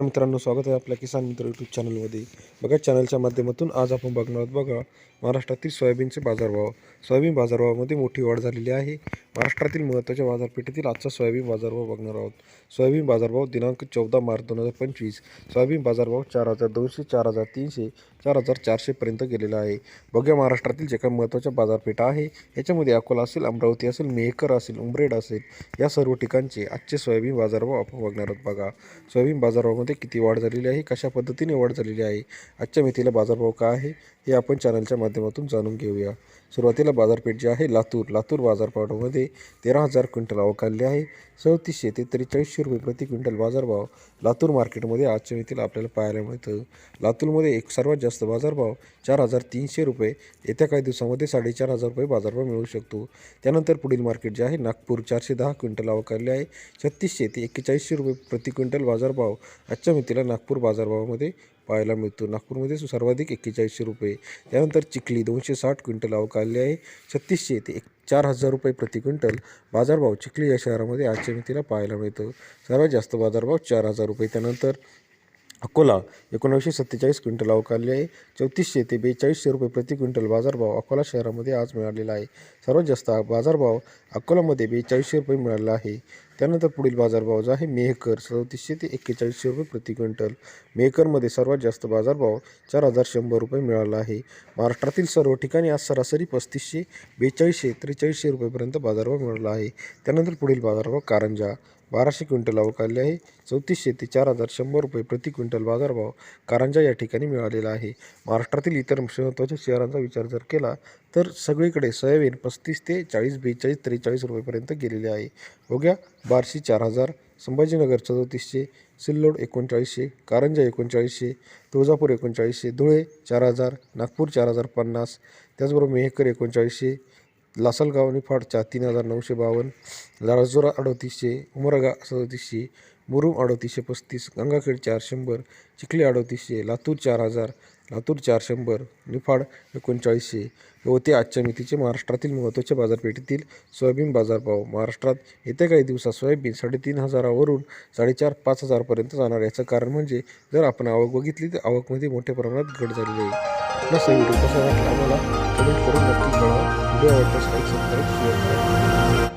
मित्रांनो स्वागत आहे आपल्या किसान मित्र यूट्यूब चॅनलमध्ये बघा चॅनलच्या माध्यमातून आज आपण बघणार आहोत बघा महाराष्ट्रातील सोयाबीनचे बाजारभाव. सोयाबीन बाजारभावामध्ये मोठी वाढ झालेली आहे. महाराष्ट्रातील महत्त्वाच्या बाजारपेठेतील आजचा सोयाबीन बाजारभाव बघणार आहोत. सोयाबीन बाजारभाव दिनांक चौदा मार्च दोन हजार पंचवीस. सोयाबीन बाजारभाव चार हजार दोनशे चार हजार तीनशे चार हजार चारशेपर्यंत गेलेला आहे. बघा महाराष्ट्रातील जे काही महत्त्वाच्या बाजारपेठा आहे याच्यामध्ये अकोला असेल अमरावती असेल मेहकर असेल उमरेड असेल या सर्व ठिकाणचे आजचे सोयाबीन बाजारभाव आपण बघणार आहोत बघा. सोयाबीन बाजारामध्ये किती वाढ झालेली आहे कशा पद्धतीने वाढ झालेली आहे आजच्या मेथीला बाजारभाव काय आहे हे आपण चॅनलच्या माध्यमातून जाणून घेऊया. सुरुवातीला बाजारपेठ जी आहे लातूर लातूर बाजारपेठामध्ये तेरा हजार क्विंटल अवकाळले आहे. चौतीसशे ते त्रेचाळीसशे रुपये प्रति क्विंटल बाजारभाव लातूर मार्केटमध्ये आजच्या मेथीला आपल्याला पाहायला मिळतं. लातूरमध्ये एक सर्वात जास्त बाजारभाव चार हजार तीनशे रुपये येत्या काही दिवसामध्ये साडेचार हजार रुपये बाजारभाव मिळू शकतो. त्यानंतर पुढील मार्केट जे आहे नागपूर चारशे दहा क्विंटल अवकालले आहे. छत्तीसशे ते एक्केचाळीसशे रुपये प्रति क्विंटल बाजारभाव आजच्या मेथीला नागपूर बाजारभावामध्ये पाहायला मिळतो. नागपूरमध्ये सर्वाधिक एक्केचाळीसशे रुपये त्यानंतर चिखली दोनशे साठ क्विंटल अवकालले आहे. छत्तीसशे ते एक चार हजार रुपये प्रति क्विंटल बाजारभाव चिखली या शहरामध्ये आजच्या मेथीला पाहायला मिळतो. सर्वात जास्त बाजारभाव चार हजार रुपये त्यानंतर अकोला एकोणावीसशे सत्तेचाळीस क्विंटल अवकालले आहे. चौतीसशे ते बेचाळीसशे रुपये प्रति क्विंटल बाजारभाव अकोला शहरामध्ये आज मिळालेला आहे. सर्वात जास्त बाजारभाव अकोलामध्ये बेचाळीसशे रुपये मिळाला आहे. त्यानंतर पुढील बाजारभाव जो आहे मेहकर सदतीसशे ते एक्केचाळीसशे रुपये प्रति क्विंटल. मेहकरमध्ये सर्वात जास्त बाजारभाव चार हजार शंभर रुपये मिळाला आहे. महाराष्ट्रातील सर्व ठिकाणी आज सरासरी पस्तीसशे बेचाळीसशे त्रेचाळीसशे रुपयेपर्यंत बाजारभाव मिळाला आहे. त्यानंतर पुढील बाजारभाव कारंजा बाराशे क्विंटल अवकालले आहे. चौतीसशे ते चार हजार शंभर रुपये प्रति क्विंटल बाजारभाव कारंजा या ठिकाणी मिळालेला आहे. महाराष्ट्रातील इतर महत्त्वाच्या शहरांचा विचार जर केला तर सगळीकडे सोयाबीन पस्तीस ते चाळीस बेचाळीस त्रेचाळीस रुपयेपर्यंत गेलेले आहे. हो बघूया बार्शी चार हजार. संभाजीनगर चौतीसशे सिल्लोड एकोणचाळीसशे कारंजा एकोणचाळीसशे तुळजापूर एकोणचाळीसशे धुळे चार हजार नागपूर चार हजार पन्नास त्याचबरोबर मेहकर एकोणचाळीसशे लासलगाव निफाडच्या चार तीन हजार नऊशे बावन्न राजोरा अडतीसशे उमरगा सदतीसशे मुरुम अडतीसशे पस्तीस गंगाखेड चार शंभर चिखली अडतीसशे लातूर चार हजार लातूर चार शंभर निफाड एकोणचाळीसशे. हे होते आजच्या मितीचे महाराष्ट्रातील महत्त्वाच्या बाजारपेठेतील सोयाबीन बाजारभाव. महाराष्ट्रात येत्या काही दिवसात सोयाबीन साडेतीन हजारावरून साडेचार पाच हजारपर्यंत जाणार याचं कारण म्हणजे जर आपण आवक बघितली तर आवकमध्ये मोठ्या प्रमाणात घट झालेली आहे. आपला व्हिडिओ कसा वाटला आम्हाला कमेंट करून नक्की कळवा. व्हिडिओ आवडल्यास लाईक सबस्क्राईब शेअर करा.